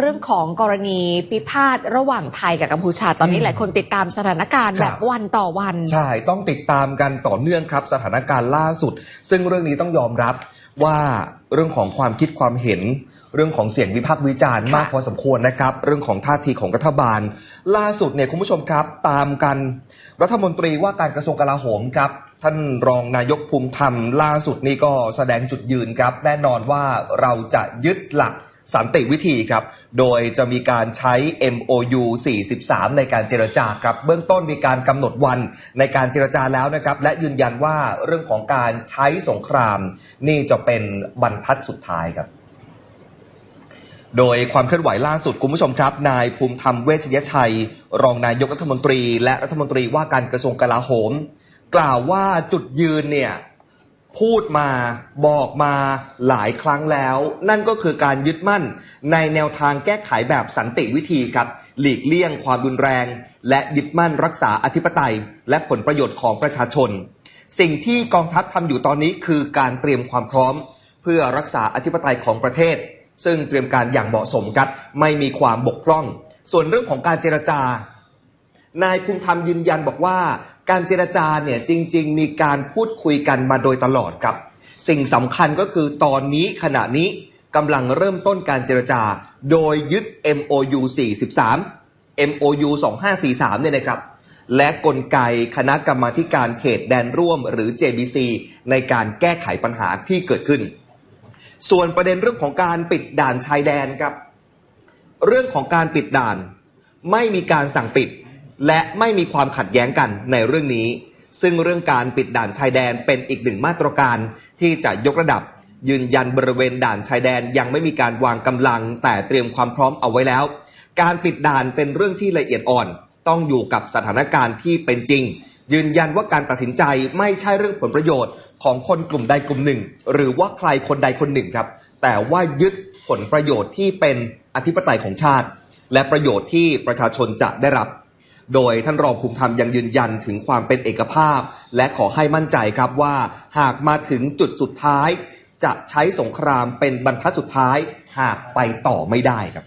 เรื่องของกรณีพิพาทระหว่างไทยกับกัมพูชาตอนนี้อืมหลายคนติดตามสถานการณ์คแบรับบวันต่อวัน ใช่ ต้องติดตามกันต่อเนื่องครับสถานการณ์ล่าสุด ซึ่งเรื่องนี้ต้องยอมรับว่าเรื่องของความคิดความเห็น เรื่องของเสียงวิพากษ์วิจารณ์ค่ะมากพอสมควรนะครับ เรื่องของท่าทีของรัฐบาล ล่าสุดเนี่ยคุณผู้ชมครับ ตามกันรัฐมนตรีว่าการกระทรวงกลาโหมครับท่านรองนายกภูมิธรรม ล่าสุดนี่ก็แสดงจุดยืนครับ แน่นอนว่าเราจะยึดหลัก สันติวิธีครับ โดยจะมีการใช้ MOU 43 ในการเจรจาครับ เบื้องต้นมีการกำหนดวันในการเจรจาแล้วนะครับ และยืนยันว่าเรื่องของการใช้สงคราม นี่จะเป็นบรรทัดสุดท้ายครับโดยความเคลื่อนไหวล่าสุดคุณผู้ชมครับ นายภูมิธรรมเวชยชัย รองนายกรัฐมนตรี และรัฐมนตรีว่าการกระทรวงกลาโหม กล่าวว่าจุดยืนเนี่ย พูดมาบอกมาหลายครั้งแล้ว นั่นก็คือการยึดมั่น ในแนวทางแก้ไขแบบสันติวิธีครับ หลีกเลี่ยงความรุนแรง และยึดมั่นรักษาอธิปไตย และผลประโยชน์ของประชาชน สิ่งที่กองทัพทำอยู่ตอนนี้คือการเตรียมความพร้อม เพื่อรักษาอธิปไตยของประเทศ ซึ่งเตรียมการอย่างเหมาะสมครับไม่มีความบกพร่อง ส่วนเรื่องของการเจรจานายภูมิธรรมยืนยันบอกว่า การเจรจาเนี่ยจริง ๆ มีการพูดคุยกันมาโดยตลอดครับ สิ่งสำคัญก็คือตอนนี้ขณะนี้กำลังเริ่มต้นการเจรจา โดยยึด MOU 43 MOU 2543เนี่ยนะครับ และกลไกคณะกรรมาการเขตแดนร่วมหรือ JBC ในการแก้ไขปัญหาที่เกิดขึ้น ส่วนประเด็นเรื่องของการปิดด่านชายแดนครับ เรื่องของการปิดด่าน ไม่มีการสั่งปิด และไม่มีความขัดแย้งกันในเรื่องนี้ ซึ่งเรื่องการปิดด่านชายแดนเป็นอีกหนึ่งมาตรการที่จะยกระดับ ยืนยันบริเวณด่านชายแดนยังไม่มีการวางกำลัง แต่เตรียมความพร้อมเอาไว้แล้ว การปิดด่านเป็นเรื่องที่ละเอียดอ่อน ต้องอยู่กับสถานการณ์ที่เป็นจริง ยืนยันว่าการตัดสินใจไม่ใช่เรื่องผลประโยชน์ของคนกลุ่มใดกลุ่มหนึ่ง หรือว่าใครคนใดคนหนึ่งครับ แต่ว่ายึดผลประโยชน์ที่เป็นอธิปไตยของชาติ และประโยชน์ที่ประชาชนจะได้รับ โดยท่านรองภูมิธรรมยังยืนยันถึงความเป็นเอกภาพ และขอให้มั่นใจครับว่าหากมาถึงจุดสุดท้าย จะใช้สงครามเป็นบรรทัดสุดท้าย หากไปต่อไม่ได้ครับ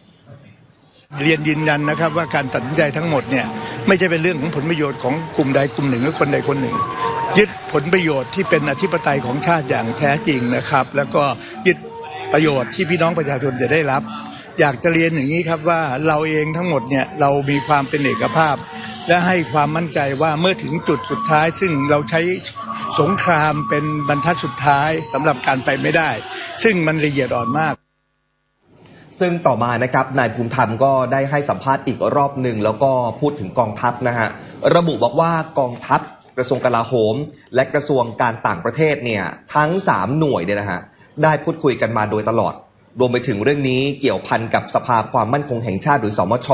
เรียนยืนยันนะครับว่าการตัดสินใจทั้งหมดเนี่ยไม่ใช่เป็นเรื่องของผลประโยชน์ของกลุ่มใดกลุ่มหนึ่งหรือคนใดคนหนึ่ง ยึดผลประโยชน์ที่เป็นอธิปไตยของชาติอย่างแท้จริงนะครับ แล้วก็ยึดประโยชน์ที่พี่น้องประชาชนจะได้รับ อยากจะเรียนอย่างนี้ครับว่าเราเองทั้งหมดเนี่ยเรามีความเป็นเอกภาพ และให้ความมั่นใจว่าเมื่อถึงจุดสุดท้าย ซึ่งเราใช้สงครามเป็นบรรทัดสุดท้ายสำหรับการไปไม่ได้ ซึ่งมันละเอียดอ่อนมากซึ่งต่อมานะครับนายภูมิธรรมก็ได้ให้สัมภาษณ์อีกรอบหนึ่งแล้วก็พูดถึงกองทัพนะฮะระบุบอกว่ากองทัพกระทรวงกลาโหม และกระทรวงการต่างประเทศเนี่ยทั้ง 3 หน่วยเนี่ยนะฮะได้พูดคุยกันมาโดยตลอด รวมไปถึงเรื่องนี้เกี่ยวพันกับสภาความมั่นคงแห่งชาติหรือสมช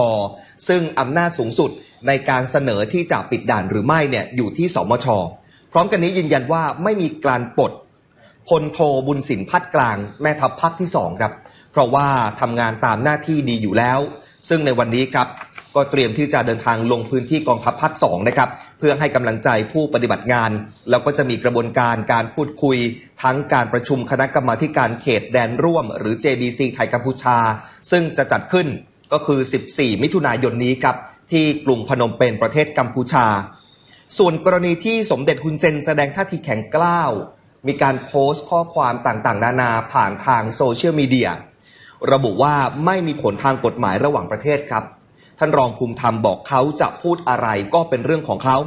ซึ่งอำนาจสูงสุด ในการเสนอที่จะปิดด่านหรือไม่เนี่ยอยู่ที่สมช พร้อมกันนี้ยืนยันว่าไม่มีการปลดพลโทบุญสินพัดกลางแม่ทัพภาคที่2ครับเพราะว่าทำงานตามหน้าที่ดีอยู่แล้ว ซึ่งในวันนี้ครับก็เตรียมที่จะเดินทางลงพื้นที่กองทัพภาค2นะครับเพื่อให้กำลังใจผู้ปฏิบัติงาน แล้วก็จะมีกระบวนการการพูดคุย ทั้งการประชุมคณะกรรมาการเขตแดนร่วม หรือ JBC ไทยกัมพูชา ซึ่งจะจัดขึ้นก็คือ 14 มิถุนายนนี้ครับ ที่กรุงพนมเปญประเทศกัมพูชา ส่วนกรณีที่สมเด็จฮุนเซนแสดงท่าทีแข็งกล้าว มีการโพสต์ข้อความต่างๆ นานาผ่านทางโซเชียลมีเดียระบุว่าไม่มีผลทางกฎหมายระหว่างประเทศครับ ท่านรองภูมิธรรมบอกเขาจะพูดอะไรก็เป็นเรื่องของเขา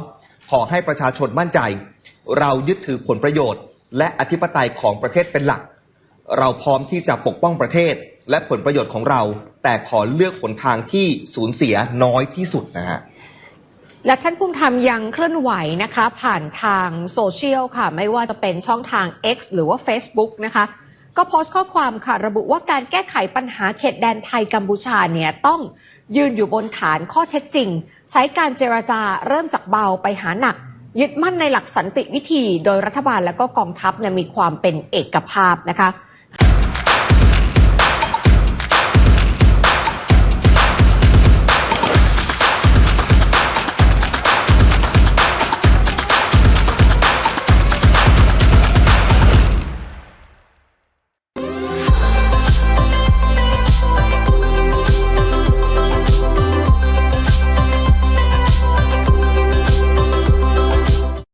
ขอให้ประชาชนมั่นใจ เรายึดถือผลประโยชน์ และอธิปไตยของประเทศเป็นหลัก เราพร้อมที่จะปกป้องประเทศ และผลประโยชน์ของเรา แต่ขอเลือกหนทางที่สูญเสียน้อยที่สุดนะฮะและท่านภูมิธรรมยังเคลื่อนไหวนะคะ ผ่านทางโซเชียลค่ะ ไม่ว่าจะเป็นช่องทาง X หรือว่า Facebook นะคะ ก็โพสต์ข้อความค่ะ ระบุว่าการแก้ไขปัญหาเขตแดนไทยกัมพูชาเนี่ยต้องยืนอยู่บนฐานข้อเท็จจริง ใช้การเจรจาเริ่มจากเบาไปหาหนัก ยึดมั่นในหลักสันติวิธี โดยรัฐบาลและก็กองทัพเนี่ยมีความเป็นเอกภาพนะคะ